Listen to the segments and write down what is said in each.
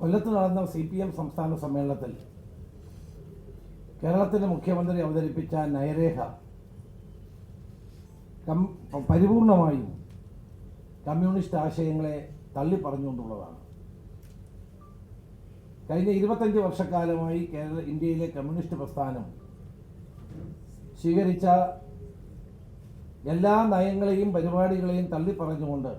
കൊല്ലത്ത് നടന്ന C P M സംസ്ഥാന സമ്മേളനത്തിൽ കേരളത്തിന്റെ മുഖ്യമന്ത്രി അവതരിപ്പിച്ച നയരേഖ കം പരിപൂർണമായും കമ്മ്യൂണിസ്റ്റ് ആശയങ്ങളെ തള്ളിപ്പറഞ്ഞുകൊണ്ടുള്ളതാണ്. കഴിഞ്ഞ ഇരുപത്തഞ്ച് വർഷക്കാലമായി കേരള ഇന്ത്യയിലെ കമ്മ്യൂണിസ്റ്റ് പ്രസ്ഥാനം സ്വീകരിച്ച എല്ലാ നയങ്ങളെയും പരിപാടികളെയും തള്ളിപ്പറഞ്ഞുകൊണ്ട്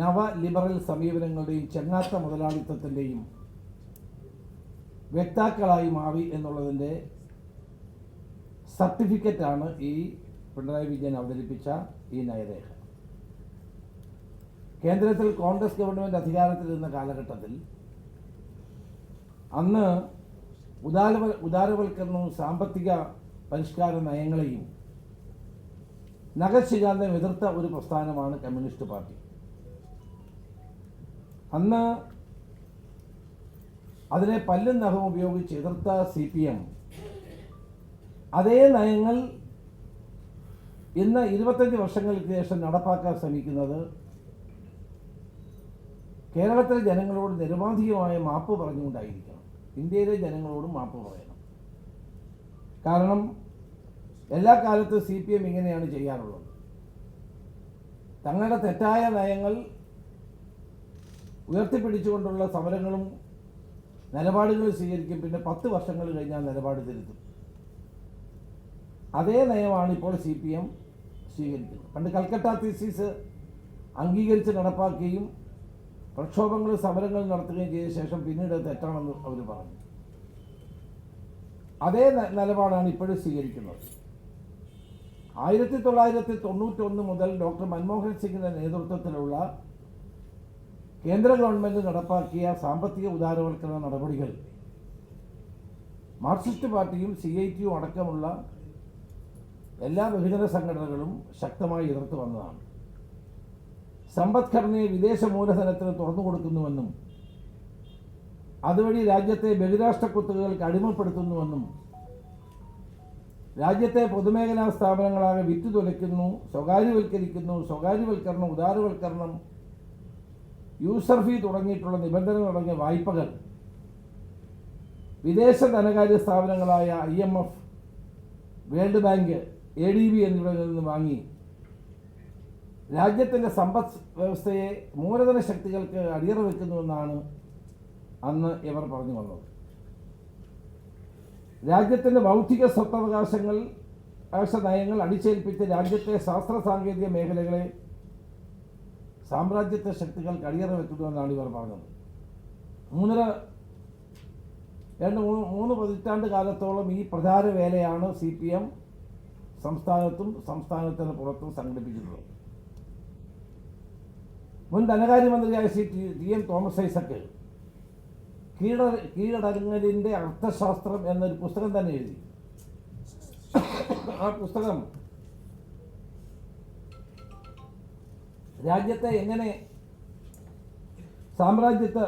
നവ ലിബറൽ സമീപനങ്ങളുടെയും ചെങ്ങാത്ത മുതലാളിത്തത്തിന്റെയും വ്യക്താക്കളായി മാറി എന്നുള്ളതിന്റെ സർട്ടിഫിക്കറ്റാണ് ഈ പിണറായി വിജയൻ അവതരിപ്പിച്ച ഈ നയരേഖ. കേന്ദ്രത്തിൽ കോൺഗ്രസ് ഗവൺമെന്റ് അധികാരത്തിലിരുന്ന കാലഘട്ടത്തിൽ അന്ന് ഉദാരവ ഉദാരവൽക്കരണവും സാമ്പത്തിക പരിഷ്കാര നയങ്ങളെയും നഗശികാന്തം എതിർത്ത ഒരു പ്രസ്ഥാനമാണ് കമ്മ്യൂണിസ്റ്റ് പാർട്ടി. അന്ന് അതിനെ പല്ലും നഖവും ഉപയോഗിച്ച് എതിർത്ത സി പി എം. അതേ നയങ്ങൾ ഇന്ന് ഇരുപത്തഞ്ച് വർഷങ്ങൾക്ക് ശേഷം നടപ്പാക്കാൻ ശ്രമിക്കുന്നത് കേരളത്തിലെ ജനങ്ങളോട് നിരവാധികമായ മാപ്പ് പറഞ്ഞുകൊണ്ടായിരിക്കണം. ഇന്ത്യയിലെ ജനങ്ങളോടും മാപ്പ് പറയണം. കാരണം എല്ലാ കാലത്തും സി പി എം ഇങ്ങനെയാണ് ചെയ്യാറുള്ളത്. തങ്ങളുടെ തെറ്റായ നയങ്ങൾ ഉയർത്തിപ്പിടിച്ചുകൊണ്ടുള്ള സമരങ്ങളും നിലപാടുകൾ സ്വീകരിക്കും. പിന്നെ പത്ത് വർഷങ്ങൾ കഴിഞ്ഞാൽ നിലപാട് തിരുത്തും. അതേ നയമാണ് ഇപ്പോൾ സി പി എം സ്വീകരിക്കുന്നത്. പണ്ട് കൽക്കട്ട തീസീസ് അംഗീകരിച്ച് നടപ്പാക്കുകയും പ്രക്ഷോഭങ്ങൾ സമരങ്ങൾ നടത്തുകയും ചെയ്ത ശേഷം പിന്നീട് തെറ്റാണെന്ന് അവർ പറഞ്ഞു. അതേ നിലപാടാണ് ഇപ്പോഴും സ്വീകരിക്കുന്നത്. ആയിരത്തി തൊള്ളായിരത്തി തൊണ്ണൂറ്റൊന്ന് മുതൽ ഡോക്ടർ മൻമോഹൻ സിംഗിന്റെ നേതൃത്വത്തിലുള്ള കേന്ദ്ര ഗവൺമെന്റ് നടപ്പാക്കിയ സാമ്പത്തിക ഉദാരവൽക്കരണ നടപടികൾ. മാർക്സിസ്റ്റ് പാർട്ടിയും സി ഐ ടിയും അടക്കമുള്ള എല്ലാ ബഹുജന സംഘടനകളും ശക്തമായി എതിർത്തു വന്നതാണ്. സമ്പദ്ഘടനയെ വിദേശ മൂലധനത്തിന് തുറന്നു കൊടുക്കുന്നുവെന്നും അതുവഴി രാജ്യത്തെ ബഹിരാഷ്ട്ര കുത്തുകൾക്ക് അടിമപ്പെടുത്തുന്നുവെന്നും രാജ്യത്തെ പൊതുമേഖലാ സ്ഥാപനങ്ങളാകെ വിറ്റു തുലയ്ക്കുന്നു സ്വകാര്യവൽക്കരിക്കുന്നു സ്വകാര്യവൽക്കരണം ഉദാരവൽക്കരണം യൂസർ ഫീ തുടങ്ങിയിട്ടുള്ള നിബന്ധനകൾ തുടങ്ങിയ വായ്പകൾ. വിദേശ ധനകാര്യ സ്ഥാപനങ്ങളായ I M F world bank A D B എന്നിവയിൽ നിന്ന് വാങ്ങി. രാജ്യത്തിന്റെ സമ്പദ് വ്യവസ്ഥയെ മൂലധന ശക്തികൾക്ക് അടിയറ വെക്കുന്നുവെന്നാണ് അന്ന് ഇവർ പറഞ്ഞു വന്നത്. രാജ്യത്തിന്റെ ബൗദ്ധിക സ്വത്തവകാശങ്ങൾ അവകാശ നയങ്ങൾ അടിച്ചേൽപ്പിച്ച് രാജ്യത്തെ ശാസ്ത്ര സാങ്കേതിക മേഖലകളെ സാമ്രാജ്യത്വ ശക്തികൾ അടിയറ വെക്കുന്നുവെന്നാണ് ഇവർ പറഞ്ഞത്. മൂന്നര രണ്ട് മൂന്ന് മൂന്ന് പതിറ്റാണ്ട് കാലത്തോളം ഈ പ്രചാര വേലയാണ് സി പി എം സംസ്ഥാനത്തും സംസ്ഥാനത്തിന് പുറത്തും സംഘടിപ്പിക്കുന്നത് മുൻ ധനകാര്യമന്ത്രിയായ C T T M Thomas Isaac കീഴ കീഴടങ്ങലിന്റെ അർത്ഥശാസ്ത്രം എന്നൊരു പുസ്തകം തന്നെ എഴുതി. ആ പുസ്തകം രാജ്യത്തെ എങ്ങനെ സാമ്രാജ്യത്വ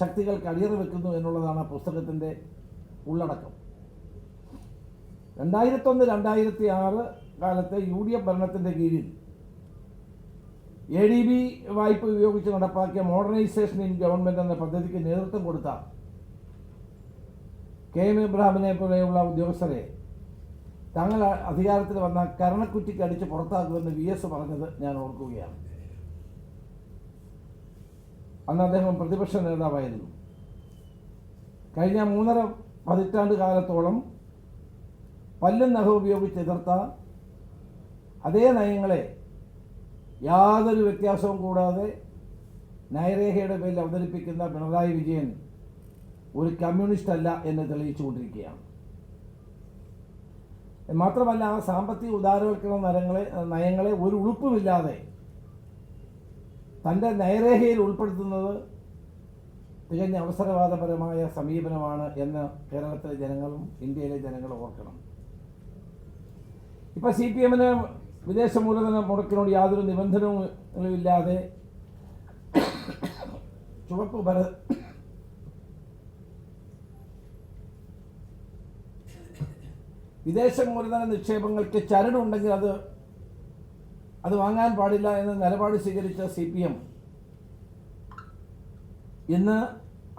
ശക്തികൾ അടിയറ വെക്കുന്നു എന്നുള്ളതാണ് ആ പുസ്തകത്തിന്റെ ഉള്ളടക്കം. രണ്ടായിരത്തൊന്ന് രണ്ടായിരത്തി ആറ് കാലത്തെ യു ഡി എഫ് ഭരണത്തിന്റെ കീഴിൽ എ ഡി ബി വായ്പ ഉപയോഗിച്ച് നടപ്പാക്കിയ മോഡേണൈസേഷൻ ഇൻ ഗവൺമെന്റ് എന്ന പദ്ധതിക്ക് നേതൃത്വം കൊടുത്ത കെ എം ഇബ്രാഹിമിനെ പോലെയുള്ള ഉദ്യോഗസ്ഥരെ തങ്ങൾ അധികാരത്തിൽ വന്ന കരണക്കുറ്റിക്ക് അടിച്ച് പുറത്താക്കുമെന്ന് വി എസ് പറഞ്ഞത് ഞാൻ ഓർക്കുകയാണ്. അന്ന് അദ്ദേഹം പ്രതിപക്ഷ നേതാവായിരുന്നു. കഴിഞ്ഞ മൂന്നര പതിറ്റാണ്ട് കാലത്തോളം പല്ലും നഖം ഉപയോഗിച്ച് എതിർത്ത അതേ നയങ്ങളെ യാതൊരു വ്യത്യാസവും കൂടാതെ നയരേഖയുടെ പേരിൽ അവതരിപ്പിക്കുന്ന പിണറായി വിജയൻ ഒരു കമ്മ്യൂണിസ്റ്റ് അല്ല എന്ന് തെളിയിച്ചുകൊണ്ടിരിക്കുകയാണ്. മാത്രമല്ല ആ സാമ്പത്തിക ഉദാരവൽക്കരണ നയങ്ങളെ നയങ്ങളെ ഒരു ഉളുപ്പുമില്ലാതെ തന്റെ നയരേഖയിൽ ഉൾപ്പെടുത്തുന്നത് തികഞ്ഞ അവസരവാദപരമായ സമീപനമാണ് എന്ന് കേരളത്തിലെ ജനങ്ങളും ഇന്ത്യയിലെ ജനങ്ങളും ഓർക്കണം. ഇപ്പം സി പി എമ്മിന് വിദേശ മൂലധന മുടക്കിനോട് യാതൊരു നിബന്ധനകളും ഇല്ലാതെ ചുവപ്പ് ഭര വിദേശ മൂലധന നിക്ഷേപങ്ങൾക്ക് ചരടുണ്ടെങ്കിൽ അത് അത് വാങ്ങാൻ പാടില്ല എന്ന നിലപാട് സ്വീകരിച്ച സി പി എം ഇന്ന്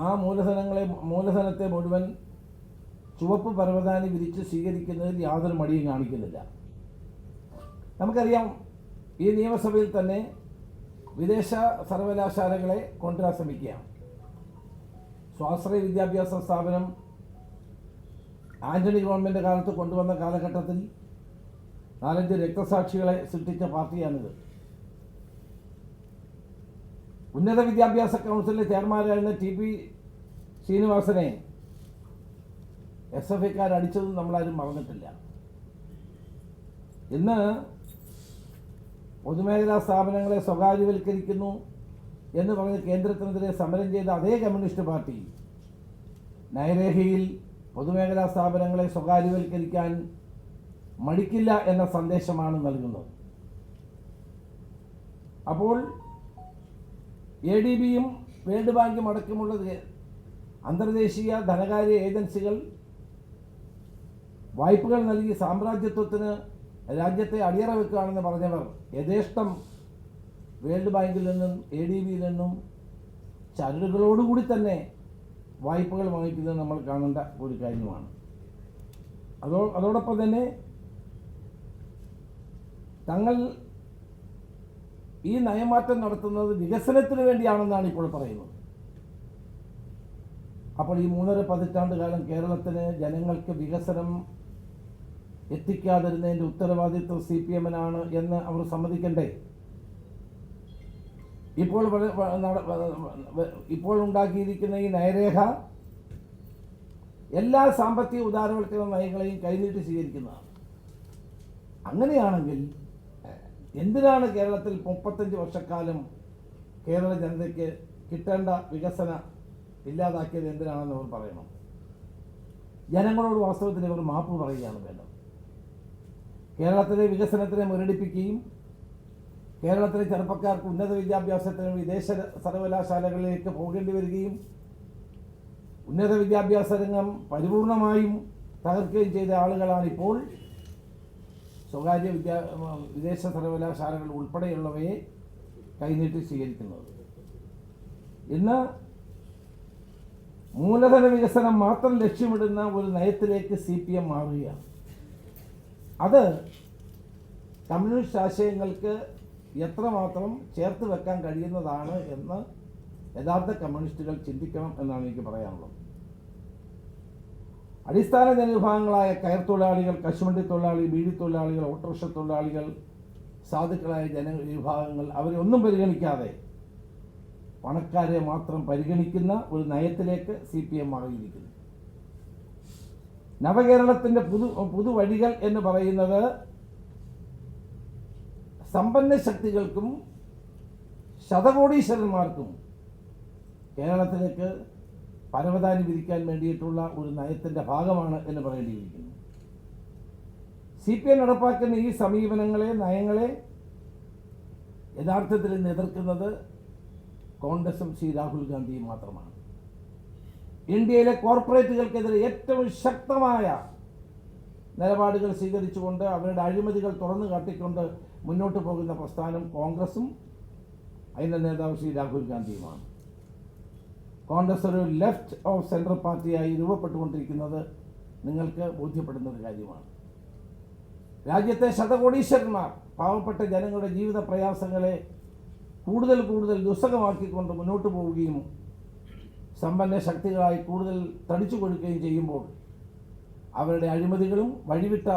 ആ മൂലധനങ്ങളെ മൂലധനത്തെ മുഴുവൻ ചുവപ്പ് പരവതാനി വിരിച്ച് സ്വീകരിക്കുന്നതിൽ യാതൊരു മടിയും കാണിക്കുന്നില്ല. നമുക്കറിയാം ഈ നിയമസഭയിൽ തന്നെ വിദേശ സർവകലാശാലകളെ കൊണ്ടുവരാൻ ശ്രമിക്കുകയാണ്. സ്വാശ്രയ വിദ്യാഭ്യാസ സ്ഥാപനം ആന്റണി ഗവൺമെന്റ് കാലത്ത് കൊണ്ടുവന്ന കാലഘട്ടത്തിൽ നാലഞ്ച് രക്തസാക്ഷികളെ സൃഷ്ടിച്ച പാർട്ടിയാണിത്. ഉന്നത വിദ്യാഭ്യാസ കൗൺസിലിലെ ചെയർമാനായിരുന്ന ടി പി ശ്രീനിവാസനെ എസ് എഫ് ഐക്കാർ അടിച്ചതും നമ്മളാരും മറന്നിട്ടില്ല. ഇന്ന് പൊതുമേഖലാ സ്ഥാപനങ്ങളെ സ്വകാര്യവൽക്കരിക്കുന്നു എന്ന് പറഞ്ഞ് കേന്ദ്രത്തിനെതിരെ സമരം ചെയ്ത അതേ കമ്മ്യൂണിസ്റ്റ് പാർട്ടി നയരേഖയിൽ പൊതുമേഖലാ സ്ഥാപനങ്ങളെ സ്വകാര്യവൽക്കരിക്കാൻ മടിക്കില്ല എന്ന സന്ദേശമാണ് നൽകുന്നത്. അപ്പോൾ എ ഡി ബിയും വേൾഡ് ബാങ്കും അടക്കമുള്ള അന്തർദേശീയ ധനകാര്യ ഏജൻസികൾ വായ്പകൾ നൽകി സാമ്രാജ്യത്വത്തിന് രാജ്യത്തെ അടിയറ വെക്കുകയാണെന്ന് പറഞ്ഞവർ യഥേഷ്ടം വേൾഡ് ബാങ്കിൽ നിന്നും എ ഡി ബിയിൽ നിന്നും ചരടുകളോടുകൂടി തന്നെ വായ്പകൾ വാങ്ങിക്കുന്നത് നമ്മൾ കാണേണ്ട ഒരു കാര്യമാണ്. അതോ അതോടൊപ്പം തന്നെ തങ്ങൾ ഈ നയമാറ്റം നടത്തുന്നത് വികസനത്തിന് വേണ്ടിയാണെന്നാണ് ഇപ്പോൾ പറയുന്നത്. അപ്പോൾ ഈ മൂന്നര പതിറ്റാണ്ട് കാലം കേരളത്തിന് ജനങ്ങൾക്ക് വികസനം എത്തിക്കാതിരുന്നതിന്റെ ഉത്തരവാദിത്വം സി പി എമ്മിനാണ് എന്ന് അവർ സമ്മതിക്കണ്ടേ? ഇപ്പോൾ ഇപ്പോൾ ഉണ്ടാക്കിയിരിക്കുന്ന ഈ നയരേഖ എല്ലാ സാമ്പത്തിക ഉദാരവൽക്കരണ നയങ്ങളെയും കൈനീട്ടി സ്വീകരിക്കുന്നതാണ്. അങ്ങനെയാണെങ്കിൽ എന്തിനാണ് കേരളത്തിൽ മുപ്പത്തഞ്ച് വർഷക്കാലം കേരള ജനതയ്ക്ക് കിട്ടേണ്ട വികസന ഇല്ലാതാക്കിയത് എന്തിനാണെന്ന് അവർ പറയണം? ജനങ്ങളോട് വാസ്തവത്തിൽ ഇവർ മാപ്പ് പറയുകയാണ് വേണ്ടത്. കേരളത്തിലെ വികസനത്തിനെ മുരടിപ്പിക്കുകയും കേരളത്തിലെ ചെറുപ്പക്കാർക്ക് ഉന്നത വിദ്യാഭ്യാസത്തിന് വിദേശ സർവകലാശാലകളിലേക്ക് പോകേണ്ടി വരികയും ഉന്നത വിദ്യാഭ്യാസ രംഗം പരിപൂർണമായും തകർക്കുകയും ചെയ്ത ആളുകളാണ് ഇപ്പോൾ സ്വകാര്യ വിദ്യാ വിദേശ സർവകലാശാലകൾ ഉൾപ്പെടെയുള്ളവയെ കൈനീട്ടി സ്വീകരിക്കുന്നത്. ഇന്ന് മൂലധന വികസനം മാത്രം ലക്ഷ്യമിടുന്ന ഒരു നയത്തിലേക്ക് സി പി എം മാറുകയാണ്. അത് കമ്മ്യൂണിസ്റ്റ് ആശയങ്ങൾക്ക് എത്രമാത്രം ചേർത്ത് വെക്കാൻ കഴിയുന്നതാണ് എന്ന് യഥാർത്ഥ കമ്മ്യൂണിസ്റ്റുകൾ ചിന്തിക്കണം എന്നാണ് എനിക്ക് പറയാനുള്ളത്. അടിസ്ഥാന ജനവിഭാഗങ്ങളായ കയർ തൊഴിലാളികൾ കശുവണ്ടി തൊഴിലാളി ബീഡി തൊഴിലാളികൾ ഓട്ടോറിക്ഷ തൊഴിലാളികൾ സാധുക്കളായ ജനവിഭാഗങ്ങൾ അവരെ ഒന്നും പരിഗണിക്കാതെ പണക്കാരെ മാത്രം പരിഗണിക്കുന്ന ഒരു നയത്തിലേക്ക് സി പി എം മാറിയിരിക്കുന്നു. നവകേരളത്തിന്റെ പുതു പുതുവഴികൾ എന്ന് പറയുന്നത് സമ്പന്ന ശക്തികൾക്കും ശതകോടീശ്വരന്മാർക്കും കേരളത്തിലേക്ക് പരവതാനി വിരിക്കാൻ വേണ്ടിയിട്ടുള്ള ഒരു നയത്തിന്റെ ഭാഗമാണ് എന്ന് പറയേണ്ടിയിരിക്കുന്നു. സി പി എം നടപ്പാക്കുന്ന ഈ സമീപനങ്ങളെ നയങ്ങളെ യഥാർത്ഥത്തിൽ എതിർക്കുന്നത് കോൺഗ്രസും ശ്രീ രാഹുൽ ഗാന്ധിയും മാത്രമാണ്. ഇന്ത്യയിലെ കോർപ്പറേറ്റുകൾക്കെതിരെ ഏറ്റവും ശക്തമായ നിലപാടുകൾ സ്വീകരിച്ചുകൊണ്ട് അവരുടെ അഴിമതികൾ തുറന്നു കാട്ടിക്കൊണ്ട് മുന്നോട്ട് പോകുന്ന പ്രസ്ഥാനം കോൺഗ്രസും അതിന്റെ നേതാവ് ശ്രീ രാഹുൽ ഗാന്ധിയുമാണ്. കോൺഗ്രസ് ഒരു ലെഫ്റ്റ് ഓഫ് സെൻട്രൽ പാർട്ടിയായി രൂപപ്പെട്ടുകൊണ്ടിരിക്കുന്നത് നിങ്ങൾക്ക് ബോധ്യപ്പെടുന്ന ഒരു കാര്യമാണ്. രാജ്യത്തെ ശതകോടീശ്വരന്മാർ പാവപ്പെട്ട ജനങ്ങളുടെ ജീവിത പ്രയാസങ്ങളെ കൂടുതൽ കൂടുതൽ ദുസ്സഹമാക്കിക്കൊണ്ട് മുന്നോട്ട് പോവുകയും സമ്പന്ന ശക്തികളായി കൂടുതൽ തടിച്ചു കൊടുക്കുകയും ചെയ്യുമ്പോൾ അവരുടെ അഴിമതികളും വഴിവിട്ട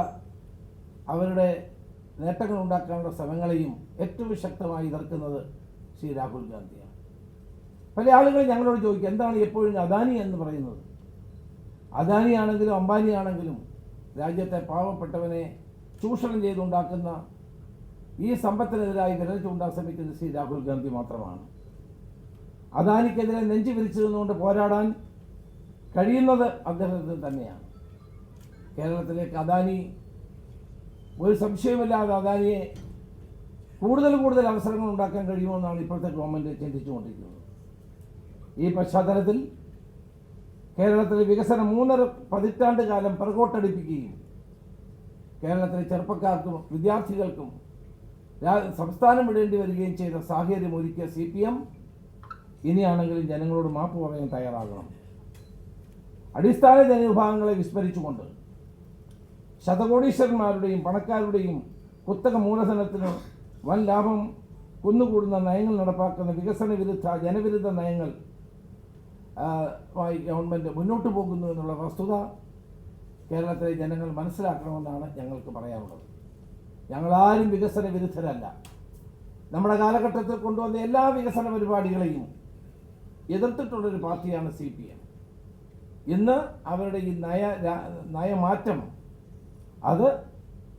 അവരുടെ നേട്ടങ്ങൾ ഉണ്ടാക്കാനുള്ള ശ്രമങ്ങളെയും ഏറ്റവും ശക്തമായി എതിർക്കുന്നത് ശ്രീ രാഹുൽ ഗാന്ധിയാണ്. പല ആളുകൾ ഞങ്ങളോട് ചോദിക്കും എന്താണ് എപ്പോഴും അദാനി എന്ന് പറയുന്നത്? അദാനി ആണെങ്കിലും അംബാനി ആണെങ്കിലും രാജ്യത്തെ പാവപ്പെട്ടവനെ ചൂഷണം ചെയ്തുണ്ടാക്കുന്ന ഈ സമ്പത്തിനെതിരായി വിരൽ ചൂണ്ടാൻ ശ്രമിക്കുന്ന ശ്രീ രാഹുൽ ഗാന്ധി മാത്രമാണ്. അദാനിക്കെതിരെ നെഞ്ചു വിരിച്ചു നിന്നുകൊണ്ട് പോരാടാൻ കഴിയുന്നത് അദ്ദേഹത്തിന് തന്നെയാണ്. കേരളത്തിലേക്ക് അദാനി ഒരു സംശയമില്ലാതെ അദാനിയെ കൂടുതൽ കൂടുതൽ അവസരങ്ങൾ ഉണ്ടാക്കാൻ കഴിയുമോ എന്നാണ് ഇപ്പോഴത്തെ ഗവൺമെന്റ് ചിന്തിച്ചുകൊണ്ടിരിക്കുന്നത്. ഈ പശ്ചാത്തലത്തിൽ കേരളത്തിലെ വികസനം മൂന്നര പതിറ്റാണ്ട് കാലം പിറകോട്ടടിപ്പിക്കുകയും കേരളത്തിലെ ചെറുപ്പക്കാർക്കും വിദ്യാർത്ഥികൾക്കും സംസ്ഥാനം വിടേണ്ടി വരികയും ചെയ്ത സാഹചര്യം ഒരുക്കിയ സി പി എം ഇനിയാണെങ്കിലും ജനങ്ങളോട് മാപ്പ് പറയാൻ തയ്യാറാകണം. അടിസ്ഥാന ജനവിഭാഗങ്ങളെ വിസ്മരിച്ചുകൊണ്ട് ശതകോടീശ്വരന്മാരുടെയും പണക്കാരുടെയും കുത്തക മൂലധനത്തിന് വൻ ലാഭം കുന്നുകൂടുന്ന നയങ്ങൾ നടപ്പാക്കുന്ന വികസന വിരുദ്ധ ജനവിരുദ്ധ നയങ്ങൾ ഗവൺമെന്റ് മുന്നോട്ട് പോകുന്നു എന്നുള്ള വസ്തുത കേരളത്തിലെ ജനങ്ങൾ മനസ്സിലാക്കണമെന്നാണ് ഞങ്ങൾക്ക് പറയാനുള്ളത്. ഞങ്ങളാരും വികസന വിരുദ്ധരല്ല. നമ്മുടെ കാലഘട്ടത്തിൽ കൊണ്ടുവന്ന എല്ലാ വികസന പരിപാടികളെയും എതിർത്തിട്ടുള്ളൊരു പാർട്ടിയാണ് സി പി എം. ഇന്ന് അവരുടെ ഈ നയ നയമാറ്റം അത്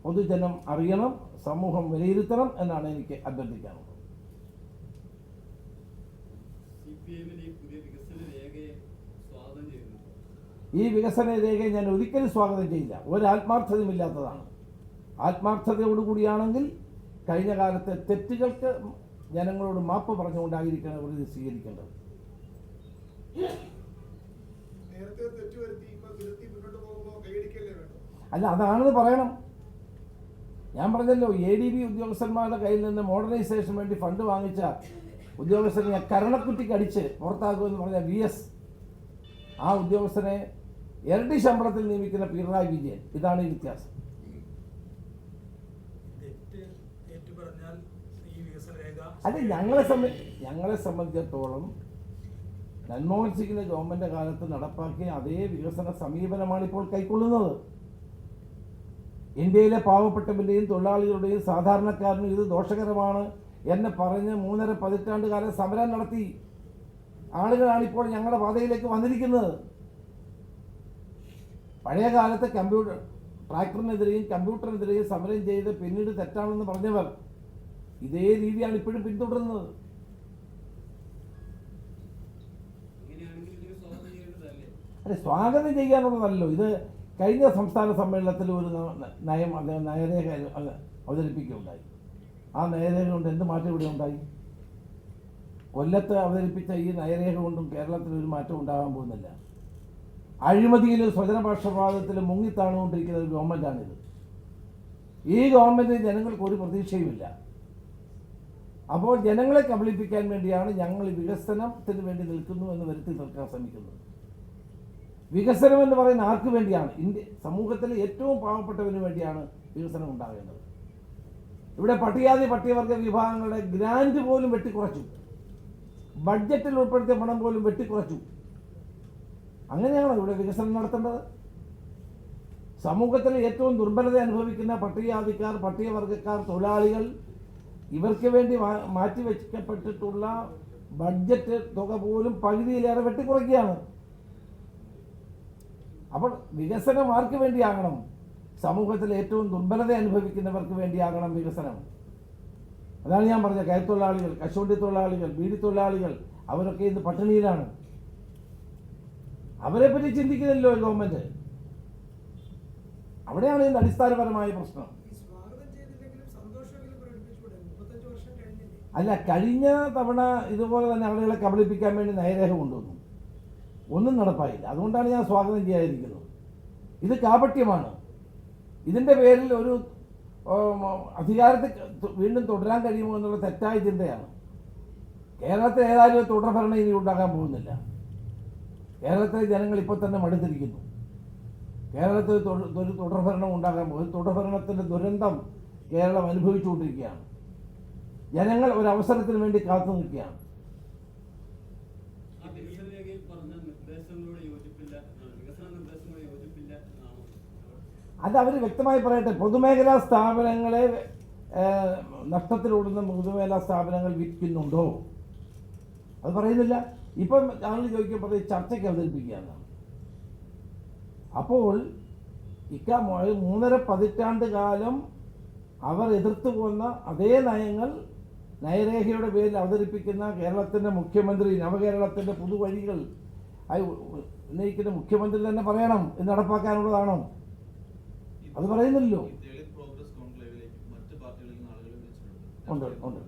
പൊതുജനം അറിയണം സമൂഹം വിലയിരുത്തണം എന്നാണ് എനിക്ക് അഭ്യർത്ഥിക്കാനുള്ളത്. സി ഈ വികസന രേഖയെ സ്വാഗതം ചെയ്യുന്നു. ഈ വികസന രേഖയെ ഞാൻ ഒരിക്കലും സ്വാഗതം ചെയ്യില്ല. ഒരു ആത്മാർത്ഥതയുമില്ലാത്തതാണ്. ആത്മാർത്ഥതയോടുകൂടിയാണെങ്കിൽ കഴിഞ്ഞ കാലത്തെ തെറ്റുകൾക്ക് ജനങ്ങളോട് മാപ്പ് പറഞ്ഞുകൊണ്ടായിരിക്കണം അവർ ഇത് സ്വീകരിക്കേണ്ടത് നേരത്തെ തെറ്റ് വരുത്തി ഇപ്പൊ തിരുത്തി മുന്നോട്ട് പോകുമ്പോൾ കൈയടിക്കല്ലേ വേണ്ടത് അല്ല അതാണെന്ന് പറയണം. ഞാൻ പറഞ്ഞല്ലോ എ ഡി ബി ഉദ്യോഗസ്ഥന്മാരുടെ കയ്യിൽ നിന്ന് മോഡേണൈസേഷൻ വേണ്ടി ഫണ്ട് വാങ്ങിച്ച ഉദ്യോഗസ്ഥനെ കരണക്കുറ്റിക്ക് അടിച്ച് പുറത്താക്കുമെന്ന് പറഞ്ഞ വി എസ് ആ ഉദ്യോഗസ്ഥനെ ഇരട്ടി ശമ്പളത്തിൽ നിയമിക്കുന്ന പിണറായി വിജയൻ. ഇതാണ് ഈ വ്യത്യാസം. അല്ല ഞങ്ങളെ സംബന്ധി ഞങ്ങളെ സംബന്ധിച്ചിടത്തോളം മൻമോഹൻ സിംഗിന്റെ ഗവൺമെന്റ് കാലത്ത് നടപ്പാക്കിയ അതേ വികസന സമീപനമാണ് ഇപ്പോൾ കൈക്കൊള്ളുന്നത്. ഇന്ത്യയിലെ പാവപ്പെട്ടവന്റെയും തൊഴിലാളികളുടെയും സാധാരണക്കാരനും ഇത് ദോഷകരമാണ് എന്ന് പറഞ്ഞ് മൂന്നര പതിറ്റാണ്ട് കാലം സമരം നടത്തി. ആളുകളാണ് ഇപ്പോൾ ഞങ്ങളുടെ പാതയിലേക്ക് വന്നിരിക്കുന്നത്. പഴയ കാലത്ത് കമ്പ്യൂട്ടർ ട്രാക്ടറിനെതിരെയും കമ്പ്യൂട്ടറിനെതിരെയും സമരം ചെയ്ത് പിന്നീട് തെറ്റാണെന്ന് പറഞ്ഞവർ. ഇതേ രീതിയാണ് ഇപ്പോഴും പിന്തുടരുന്നത്. അതെ സ്വാഗതം ചെയ്യാനുള്ളതല്ലോ. ഇത് കഴിഞ്ഞ സംസ്ഥാന സമ്മേളനത്തിൽ ഒരു നയം അദ്ദേഹം നയരേഖ അവതരിപ്പിക്കുകയുണ്ടായി. ആ നയരേഖ കൊണ്ട് എന്ത് മാറ്റം ഇവിടെ ഉണ്ടായി? കൊല്ലത്ത് അവതരിപ്പിച്ച ഈ നയരേഖ കൊണ്ടും കേരളത്തിൽ ഒരു മാറ്റം ഉണ്ടാകാൻ പോകുന്നില്ല. അഴിമതിയിൽ സ്വജനപക്ഷപാതത്തിൽ മുങ്ങിത്താണുകൊണ്ടിരിക്കുന്ന ഒരു ഗവൺമെന്റാണിത് ഈ ഗവൺമെന്റ് ജനങ്ങൾക്ക് ഒരു പ്രതീക്ഷയുമില്ല. അപ്പോൾ ജനങ്ങളെ കബളിപ്പിക്കാൻ വേണ്ടിയാണ് ഞങ്ങൾ വികസനത്തിന് വേണ്ടി നിൽക്കുന്നു എന്ന് വരുത്തി തീർക്കാൻ ശ്രമിക്കുന്നത്. വികസനം എന്ന് പറയുന്ന ആർക്ക് വേണ്ടിയാണ്? ഇന്ത്യ സമൂഹത്തിലെ ഏറ്റവും പാവപ്പെട്ടവന് വേണ്ടിയാണ് വികസനം ഉണ്ടാകേണ്ടത്. ഇവിടെ പട്ടികാതി പട്ടികവർഗ വിഭാഗങ്ങളുടെ ഗ്രാൻഡ് പോലും വെട്ടിക്കുറച്ചു. ബഡ്ജറ്റിൽ ഉൾപ്പെടുത്തിയ പണം പോലും വെട്ടിക്കുറച്ചു. അങ്ങനെയാണോ ഇവിടെ വികസനം നടത്തേണ്ടത്? സമൂഹത്തിലെ ഏറ്റവും ദുർബലത അനുഭവിക്കുന്ന പട്ടികജാതിക്കാർ പട്ടികവർഗക്കാർ തൊഴിലാളികൾ ഇവർക്ക് വേണ്ടി മാറ്റിവെക്കപ്പെട്ടിട്ടുള്ള ബഡ്ജറ്റ് തുക പോലും പകുതിയിലേറെ വെട്ടിക്കുറയ്ക്കുകയാണ്. അപ്പോൾ വികസനം ആർക്ക് വേണ്ടിയാകണം. സമൂഹത്തിൽ ഏറ്റവും ദുർബലത അനുഭവിക്കുന്നവർക്ക് വേണ്ടിയാകണം വികസനം. അതാണ് ഞാൻ പറഞ്ഞത്. കയത്തൊഴിലാളികൾ കശുവണ്ടി തൊഴിലാളികൾ ബീഡി തൊഴിലാളികൾ അവരൊക്കെ ഇന്ന് പട്ടിണിയിലാണ്. അവരെ പറ്റി ചിന്തിക്കുന്നില്ലല്ലോ ഗവൺമെന്റ്. അവിടെയാണ് ഇതിന്റെ അടിസ്ഥാനപരമായ പ്രശ്നം. അല്ല കഴിഞ്ഞ തവണ ഇതുപോലെ തന്നെ ആളുകളെ കബളിപ്പിക്കാൻ വേണ്ടി നയരേഖ കൊണ്ടുവന്നു. ഒന്നും നടപ്പായില്ല. അതുകൊണ്ടാണ് ഞാൻ സ്വാഗതം ചെയ്യാതിരിക്കുന്നത്. ഇത് കാപട്യമാണ്. ഇതിന്റെ പേരിൽ ഒരു അധികാരത്തിൽ വീണ്ടും തുടരാൻ കഴിയുമോ എന്നുള്ള തെറ്റായ ചിന്തയാണ്. കേരളത്തിൽ ഏതായാലും തുടർഭരണം ഇനി ഉണ്ടാകാൻ പോകുന്നില്ല. കേരളത്തിലെ ജനങ്ങൾ ഇപ്പോൾ തന്നെ മടുത്തിരിക്കുന്നു. കേരളത്തിൽ ഒരു തുടർഭരണം ഉണ്ടാകാൻ പോകും തുടർഭരണത്തിന്റെ ദുരന്തം കേരളം അനുഭവിച്ചുകൊണ്ടിരിക്കുകയാണ്. ജനങ്ങൾ ഒരു അവസരത്തിന് വേണ്ടി കാത്തു നിൽക്കുകയാണ് ആ വികസന രേഖയിൽ പറഞ്ഞ നിർദ്ദേശങ്ങളോട് യോജിപ്പില്ല എന്നാണ് വികസന നിർദ്ദേശങ്ങളോട് യോജിപ്പില്ല എന്നാണോ അത് അവർ വ്യക്തമായി പറയട്ടെ. പൊതുമേഖലാ സ്ഥാപനങ്ങളെ നഷ്ടത്തിലൂടുന്ന പൊതുമേഖലാ സ്ഥാപനങ്ങൾ വിൽക്കുന്നുണ്ടോ? അത് പറയുന്നില്ല. ഇപ്പം ഞങ്ങൾ ചോദിക്കുമ്പോൾ ചർച്ചയ്ക്ക് അവതരിപ്പിക്കുകയാണ്. അപ്പോൾ ഇക്ക മൂന്നര പതിറ്റാണ്ട് കാലം അവർ എതിർത്തു പോന്ന അതേ നയങ്ങൾ നയരേഖയുടെ പേരിൽ അവതരിപ്പിക്കുന്ന കേരളത്തിന്റെ മുഖ്യമന്ത്രി നവകേരളത്തിന്റെ പുതുവഴികൾ ഉന്നയിക്കുന്ന മുഖ്യമന്ത്രി തന്നെ പറയണം എന്ന് നടപ്പാക്കാനുള്ളതാണോ? അത് പറയുന്നില്ലല്ലോ. ഉണ്ട് ഉണ്ട്.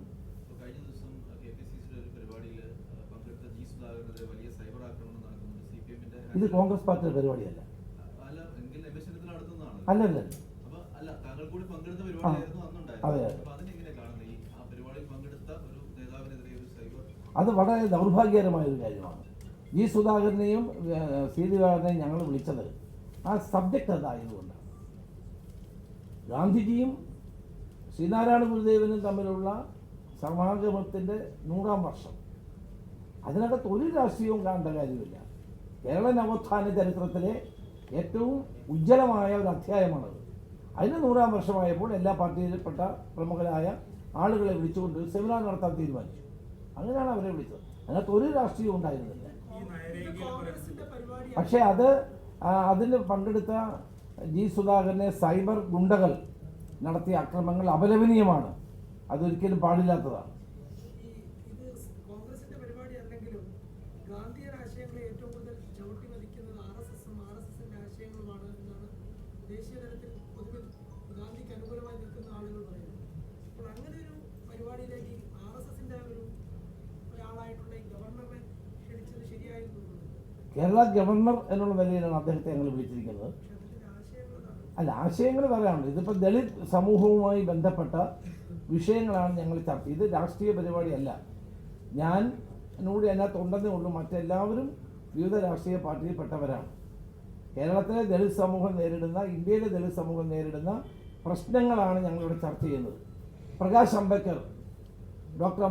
ഇത് കോൺഗ്രസ് പാർട്ടിയുടെ പരിപാടിയല്ല. അല്ലല്ല. അതെ, അത്. വളരെ ദൗർഭാഗ്യകരമായ ഒരു കാര്യമാണ്. ജി സുധാകരനെയും സി ഞങ്ങൾ വിളിച്ചത്. ആ സബ്ജക്റ്റ് അതായതുകൊണ്ടാണ് ഗാന്ധിജിയും ശ്രീനാരായണ ഗുരുദേവനും തമ്മിലുള്ള സമാഗമത്തിന്റെ നൂറാം വർഷം. അതിനകത്ത് ഒരു രാഷ്ട്രീയവും കാണേണ്ട കാര്യമില്ല. കേരള നവോത്ഥാന ചരിത്രത്തിലെ ഏറ്റവും ഉജ്ജ്വലമായ ഒരു അധ്യായമാണത്. അതിന് നൂറാം വർഷമായപ്പോൾ എല്ലാ പാർട്ടിയിൽപ്പെട്ട പ്രമുഖരായ ആളുകളെ വിളിച്ചുകൊണ്ട് സെമിനാർ നടത്താൻ തീരുമാനിച്ചു. അങ്ങനെയാണ് അവരെ വിളിച്ചത്. അതിനകത്ത് ഒരു രാഷ്ട്രീയവും ഉണ്ടായിരുന്നില്ല. പക്ഷേ അത് അതിന് പങ്കെടുത്ത ജി സുധാകരനെ സൈബർ ഗുണ്ടകൾ നടത്തിയ അക്രമങ്ങൾ അപലപനീയമാണ്. അതൊരിക്കലും പാടില്ലാത്തതാണ് ഈ ഇത് കോൺഗ്രസിന്റെ പരിപാടി അല്ലെങ്കിലും ഗാന്ധിയൻ ആശയങ്ങളെ ഏറ്റവും കൂടുതൽ ചവിട്ടി മതിക്കുന്നത് ആർ എസ് എസും ആർ എസ് എസിന്റെ ആശയങ്ങളുമാണ് എന്നാണ് ദേശീയ തലത്തിൽ പൊതുവിൽ ഗാന്ധിക്ക് അനുകൂലമായി നിൽക്കുന്ന ആളുകൾ പറയുന്നത് അപ്പോൾ അങ്ങനെ ഒരു പരിപാടിയിലേക്ക് ആർ എസ് എസിന്റെ ഒരു ഒരാളായിട്ടുള്ള ഈ ഗവർണറെ ക്ഷണിച്ചത് ശരിയായിരുന്നു തോന്നുന്നു കേരള ഗവർണർ എന്നുള്ള നിലയിലാണ് അദ്ദേഹത്തെ ഞങ്ങൾ വിളിച്ചിരിക്കുന്നത്. അല്ല ആശയങ്ങൾ പറയാനുണ്ട് ഇതിപ്പോൾ ദളിത് സമൂഹവുമായി ബന്ധപ്പെട്ട വിഷയങ്ങളാണ് ഞങ്ങൾ ചർച്ച ഇത് രാഷ്ട്രീയ പരിപാടിയല്ല. ഞാൻ എന്നോട് അതിനകത്ത് ഉണ്ടെന്നേ ഉള്ളൂ. മറ്റെല്ലാവരും വിവിധ രാഷ്ട്രീയ പാർട്ടിയിൽപ്പെട്ടവരാണ്. കേരളത്തിലെ ദളിത് സമൂഹം നേരിടുന്ന ഇന്ത്യയിലെ ദളിത് സമൂഹം നേരിടുന്ന പ്രശ്നങ്ങളാണ് ഞങ്ങളിവിടെ ചർച്ച ചെയ്യുന്നത്. പ്രകാശ് അംബേദ്കർ ഡോക്ടർ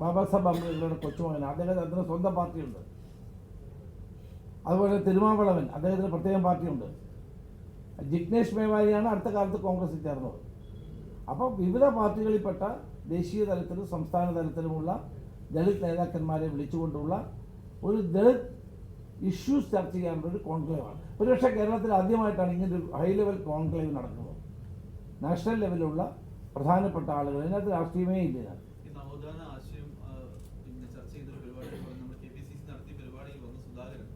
ബാബാ സാഹബ് അംബേദ്കറുടെ കൊച്ചുമകൻ അദ്ദേഹത്തിന് സ്വന്തം പാർട്ടിയുണ്ട്. അതുപോലെ തിരുമാവളവൻ അദ്ദേഹത്തിന് പ്രത്യേകം പാർട്ടിയുണ്ട്. ജിഗ്നേഷ് മേവാരിയാണ് അടുത്ത കാലത്ത് കോൺഗ്രസിൽ ചേർന്നത്. അപ്പോൾ വിവിധ പാർട്ടികളിൽപ്പെട്ട ദേശീയ തലത്തിലും സംസ്ഥാന തലത്തിലുമുള്ള ദളിത് നേതാക്കന്മാരെ വിളിച്ചുകൊണ്ടുള്ള ഒരു ദളിത് ഇഷ്യൂസ് ചർച്ച ചെയ്യാനുള്ള ഒരു കോൺക്ലേവാണ്. ഒരുപക്ഷെ കേരളത്തിൽ ആദ്യമായിട്ടാണ് ഇങ്ങനെ ഒരു ഹൈ ലെവൽ കോൺക്ലേവ് നടക്കുന്നത് നാഷണൽ ലെവലിലുള്ള പ്രധാനപ്പെട്ട ആളുകൾ. ഇതിനകത്ത് രാഷ്ട്രീയമേ ഇല്ല ഇതിനകത്ത് ഈ നവോത്ഥാന ആശയം ആ, പിന്നെ ചർച്ച ചെയ്തൊരു പരിപാടി നമ്മുടെ കെ പി സി സി നടത്തിയ പരിപാടിയിൽ വന്ന സുധാകരൻ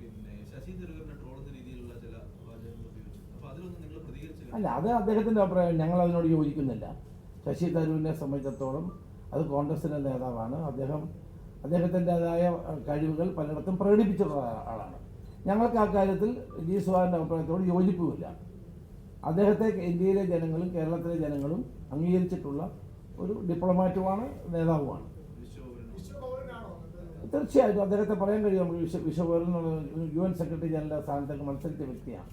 പിന്നെ ശശി തരൂരിനെ ട്രോളുന്ന രീതിയിലുള്ള ചില വാചകങ്ങൾ ഉപയോഗിച്ചു അപ്പൊ അതിലൊന്നും നിങ്ങൾ പ്രതികരിച്ചില്ല അല്ല അത് അദ്ദേഹത്തിന്റെ അഭിപ്രായം ഞങ്ങൾ അതിനോട് യോജിക്കുന്നില്ല. ശശി തരൂരിനെ സംബന്ധിച്ചിടത്തോളം അത് കോൺഗ്രസിന്റെ നേതാവാണ്. അദ്ദേഹം അദ്ദേഹത്തിന്റെതായ കഴിവുകൾ പലയിടത്തും പ്രകടിപ്പിച്ചിട്ടുള്ള ആളാണ്. ഞങ്ങൾക്ക് ആ കാര്യത്തിൽ ജി സുഹാറിന്റെ അഭിപ്രായത്തോട് യോജിപ്പുമില്ല. അദ്ദേഹത്തെ ഇന്ത്യയിലെ ജനങ്ങളും കേരളത്തിലെ ജനങ്ങളും അംഗീകരിച്ചിട്ടുള്ള ഒരു ഡിപ്ലോമാറ്റുമാണ് നേതാവുമാണ്. തീർച്ചയായിട്ടും അദ്ദേഹത്തെ പറയാൻ കഴിയും. നമുക്ക് വിശ്വ വിശ്വപൗരൻ യു എൻ സെക്രട്ടറി ജനറൽ സ്ഥാനത്തേക്ക് മത്സരിച്ച വ്യക്തിയാണ്.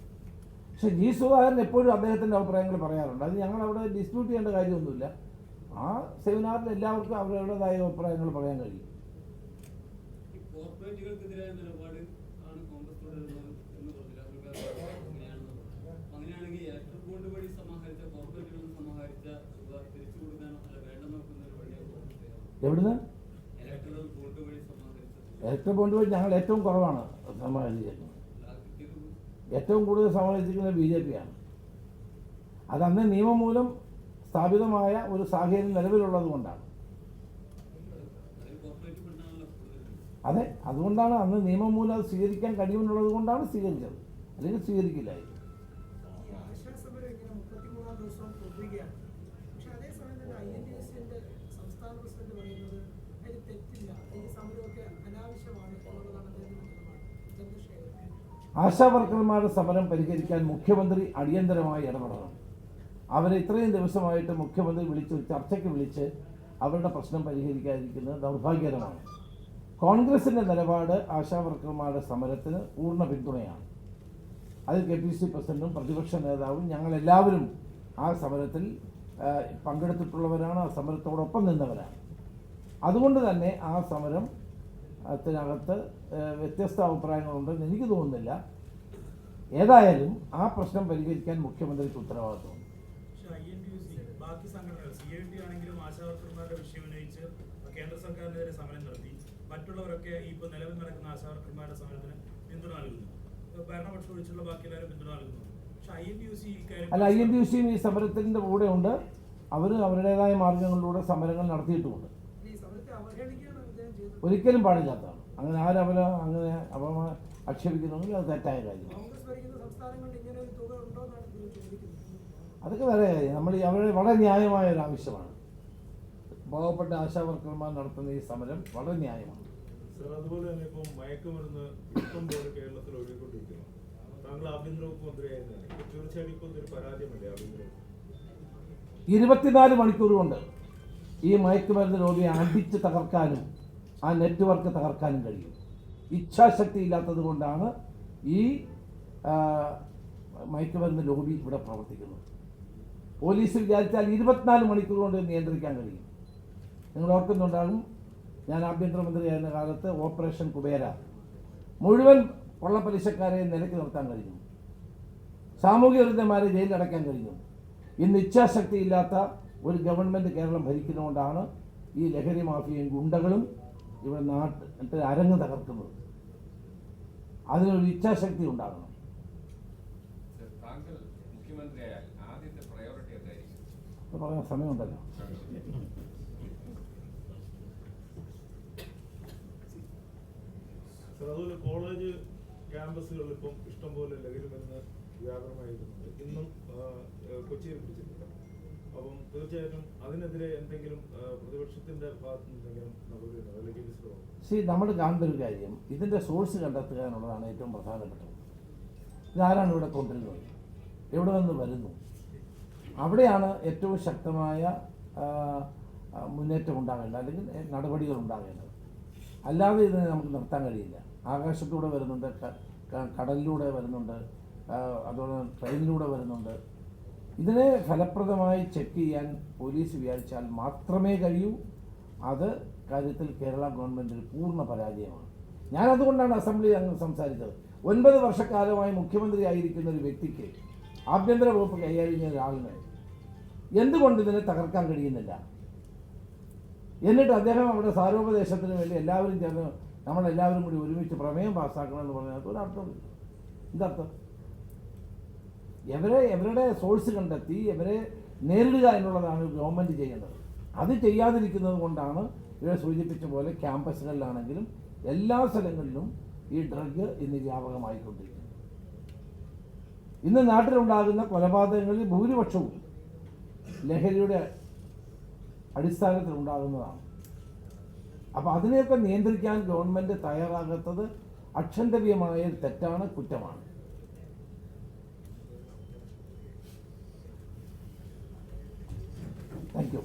പക്ഷേ ജി സുധാകരൻ എപ്പോഴും അദ്ദേഹത്തിന്റെ അഭിപ്രായങ്ങൾ പറയാറുണ്ട്. അത് ഞങ്ങൾ അവിടെ ഡിസ്പ്യൂട്ട് ചെയ്യേണ്ട കാര്യമൊന്നുമില്ല. ആ സെമിനാറിൽ എല്ലാവർക്കും അവരുടേതായ അഭിപ്രായങ്ങൾ പറയാൻ കഴിയും. എവിടുന്ന്? ഇലക്ട്രിക് ബോണ്ട് വഴി ഞങ്ങൾ ഏറ്റവും കുറവാണ് കിട്ടിയത് ഏറ്റവും കൂടുതൽ സമാലോചിക്കുന്നത് ബി ജെ പി ആണ്. അത് അന്ന് നിയമം മൂലം സ്ഥാപിതമായ ഒരു സാഹചര്യം നിലവിലുള്ളത് കൊണ്ടാണ്. അതെ അതുകൊണ്ടാണ് അന്ന് നിയമം മൂലം അത് സ്വീകരിക്കാൻ കഴിയുമെന്നുള്ളത് കൊണ്ടാണ് സ്വീകരിച്ചത്. അല്ലെങ്കിൽ സ്വീകരിക്കില്ലായിരുന്നു. ചന്ദ്രശേഖരൻ ആശാ വർക്കർമാരുടെ സമരം പരിഹരിക്കാൻ മുഖ്യമന്ത്രി അടിയന്തരമായി ഇടപെടണം. അവരെ ഇത്രയും ദിവസമായിട്ട് മുഖ്യമന്ത്രി വിളിച്ച് ചർച്ചയ്ക്ക് വിളിച്ച് അവരുടെ പ്രശ്നം പരിഹരിക്കാതിരിക്കുന്നത് ദൗർഭാഗ്യകരമാണ്. കോൺഗ്രസിന്റെ നിലപാട് ആശാ വർക്കർമാരുടെ സമരത്തിന് പൂർണ പിന്തുണയാണ്. അതിൽ കെ പി സി പ്രസിഡന്റും പ്രതിപക്ഷ നേതാവും ഞങ്ങളെല്ലാവരും ആ സമരത്തിൽ പങ്കെടുത്തിട്ടുള്ളവരാണ് ആ സമരത്തോടൊപ്പം നിന്നവരാണ്. അതുകൊണ്ട് തന്നെ ആ സമരം അതിനകത്ത് വ്യത്യസ്ത അഭിപ്രായങ്ങളുണ്ടെന്ന് എനിക്ക് തോന്നുന്നില്ല. ഏതായാലും ആ പ്രശ്നം പരിഹരിക്കാൻ മുഖ്യമന്ത്രിക്ക് ഉത്തരവാദിത്വമുണ്ട്. ബാക്കി സംഘടനകൾ സി ടി ആണെങ്കിലും ആശാവർക്കർമാരുടെ വിഷയം ഉന്നയിച്ച് കേന്ദ്ര സർക്കാരിനെതിരെ സമരം നടത്തി. മറ്റുള്ളവരൊക്കെ ഇപ്പോൾ നിലവിൽ നടക്കുന്ന ആശാവർക്കർമാരുടെ സമരത്തിന് പിന്തുണ നൽകുന്നു. ഇപ്പൊ ഭരണപക്ഷം ഒഴിച്ചുള്ള ബാക്കി എല്ലാവരും പിന്തുണ നൽകുന്നു. പക്ഷേ I N T U C ഇക്കാര്യം അല്ല ഐ എൻ ടി യു സിയും ഈ സമരത്തിന്റെ കൂടെ ഉണ്ട് അവർ അവരുടേതായ മാർഗങ്ങളിലൂടെ സമരങ്ങൾ നടത്തിയിട്ടുമുണ്ട്. ഒരിക്കലും പാടില്ലാത്തതാണ്. അങ്ങനെ ആരവല അങ്ങനെ അപമ ആക്ഷേപിക്കുന്നെങ്കിൽ അത് തെറ്റായ കാര്യമാണ്. കോൺഗ്രസ് ഭരിക്കുന്ന സംസ്ഥാനങ്ങളിൽ ഇങ്ങനെ ഒരു തുക ഉണ്ടോ എന്നാണ് ചോദിക്കുന്നത്. അതൊക്കെ വേറെ കാര്യം. നമ്മൾ അവരുടെ വളരെ ന്യായമായ ഒരു ആവശ്യമാണ്. പാവപ്പെട്ട ആശാവർക്കർമാർ നടത്തുന്ന ഈ സമരം വളരെ ന്യായമാണ്. അതുപോലെ തന്നെ ഇപ്പം മയക്കുമരുന്ന് ഇഷ്ടം പോലെ കേരളത്തിൽ ഒഴുകിക്കൊണ്ടിരിക്കുന്നു. താങ്കൾ ആഭ്യന്തര വകുപ്പ് മന്ത്രിയായിരുന്നല്ലേ? തീർച്ചയായിട്ടും ഇപ്പം ഇതൊരു പരാജയമല്ലേ ആഭ്യന്തര വകുപ്പ്? ഇരുപത്തിനാല് മണിക്കൂർ കൊണ്ട് ഈ മയക്കുമരുന്ന് രോഗിയെ അടിച്ച് തകർക്കാനും ആ നെറ്റ്വർക്ക് തകർക്കാനും കഴിയും. ഇച്ഛാശക്തി ഇല്ലാത്തത് കൊണ്ടാണ് ഈ മയക്കുമരുന്ന് ലോബി ഇവിടെ പ്രവർത്തിക്കുന്നത്. പോലീസ് വിചാരിച്ചാൽ ഇരുപത്തിനാല് മണിക്കൂർ കൊണ്ട് നിയന്ത്രിക്കാൻ കഴിയും. നിങ്ങൾ ഓർക്കുന്നുണ്ടാകും ഞാൻ ആഭ്യന്തരമന്ത്രിയായിരുന്ന കാലത്ത് ഓപ്പറേഷൻ കുബേര മുഴുവൻ കൊള്ളപ്പലിശക്കാരെ നിലയ്ക്ക് നിർത്താൻ കഴിഞ്ഞു. സാമൂഹ്യ വിരുദ്ധന്മാരെ ജയിലിലടയ്ക്കാൻ കഴിഞ്ഞു. ഇന്ന് ഇച്ഛാശക്തി ഇല്ലാത്ത ഒരു ഗവൺമെന്റ് കേരളം ഭരിക്കുന്നതുകൊണ്ടാണ് ഈ ലഹരി മാഫിയയും ഗുണ്ടകളും ഇവിടെ നാട്ടിൽ അരങ്ങ് തകർക്കുന്നത്. അതിനൊരു ഇച്ഛാശക്തി ഉണ്ടാകണം. സർ, താങ്കൾ മുഖ്യമന്ത്രിയായാൽ ആദ്യത്തെ പ്രയോറിറ്റി എന്തായിരിക്കും? അപ്പോൾ പറയാൻ സമയമുണ്ടല്ലോ. അതുപോലെ കോളേജ് ക്യാമ്പസുകളിൽ ഇപ്പം ഇഷ്ടംപോലെ ലഹരി മരുന്ന് വ്യാപകമായിരുന്നു ഇന്നും കൊച്ചിയിൽ പിടിച്ചിട്ടുണ്ട്. അപ്പം തീർച്ചയായിട്ടും അതിനെതിരെ എന്തെങ്കിലും പ്രതിപക്ഷത്തിന്റെ ഭാഗത്ത് എന്തെങ്കിലും കാണേണ്ട ഒരു കാര്യം ഇതിന്റെ സോഴ്സ് കണ്ടെത്തുക എന്നുള്ളതാണ് ഏറ്റവും പ്രധാനപ്പെട്ടത്. ഇതാരാണ് ഇവിടെ കൊണ്ടുവരുന്നത്? എവിടെ നിന്ന് വരുന്നു? അവിടെയാണ് ഏറ്റവും ശക്തമായ മുന്നേറ്റം ഉണ്ടാകേണ്ടത് അല്ലെങ്കിൽ നടപടികൾ ഉണ്ടാകേണ്ടത്. അല്ലാതെ ഇതിനെ നമുക്ക് നിർത്താൻ കഴിയില്ല. ആകാശത്തൂടെ വരുന്നുണ്ട് കടലിലൂടെ വരുന്നുണ്ട് അതുപോലെ ട്രെയിനിലൂടെ വരുന്നുണ്ട്. ഇതിനെ ഫലപ്രദമായി ചെക്ക് ചെയ്യാൻ പോലീസ് വിചാരിച്ചാൽ മാത്രമേ കഴിയൂ. അത് കാര്യത്തിൽ കേരള ഗവൺമെന്റ് പൂർണ പരാജയമാണ്. ഞാൻ അതുകൊണ്ടാണ് അസംബ്ലി സംസാരിച്ചത്. ഒൻപത് വർഷക്കാലമായി മുഖ്യമന്ത്രി ആയിരിക്കുന്ന ഒരു വ്യക്തിക്ക് ആഭ്യന്തര വകുപ്പ് കൈകാര്യം ചെയ്യുന്ന ഒരാളിന് എന്തുകൊണ്ട് ഇതിനെ തകർക്കാൻ കഴിയുന്നില്ല? എന്നിട്ട് അദ്ദേഹം അവിടെ സാരോപദേശത്തിന് വേണ്ടി എല്ലാവരും ചേർന്ന് നമ്മളെല്ലാവരും കൂടി ഒരുമിച്ച് പ്രമേയം പാസ്സാക്കണമെന്ന് പറഞ്ഞതിനകത്ത് ഒരർത്ഥമില്ല എന്തർത്ഥം ഇവരെ ഇവരുടെ സോഴ്സ് കണ്ടെത്തി ഇവരെ നേരിടുക എന്നുള്ളതാണ് ഗവൺമെന്റ് ചെയ്യേണ്ടത്. അത് ചെയ്യാതിരിക്കുന്നത് കൊണ്ടാണ് ഇവരെ സൂചിപ്പിച്ച പോലെ ക്യാമ്പസുകളിലാണെങ്കിലും എല്ലാ സ്ഥലങ്ങളിലും ഈ ഡ്രഗ് ഇന്ന് വ്യാപകമായിക്കൊണ്ടിരിക്കുന്നു. ഇന്ന് നാട്ടിലുണ്ടാകുന്ന കൊലപാതകങ്ങളിൽ ഭൂരിപക്ഷവും ലഹരിയുടെ അടിസ്ഥാനത്തിൽ ഉണ്ടാകുന്നതാണ് അപ്പോൾ അതിനെയൊക്കെ നിയന്ത്രിക്കാൻ ഗവൺമെന്റ് തയ്യാറാകാത്തത് അക്ഷന്തവ്യമായ തെറ്റാണ് കുറ്റമാണ്. Thank you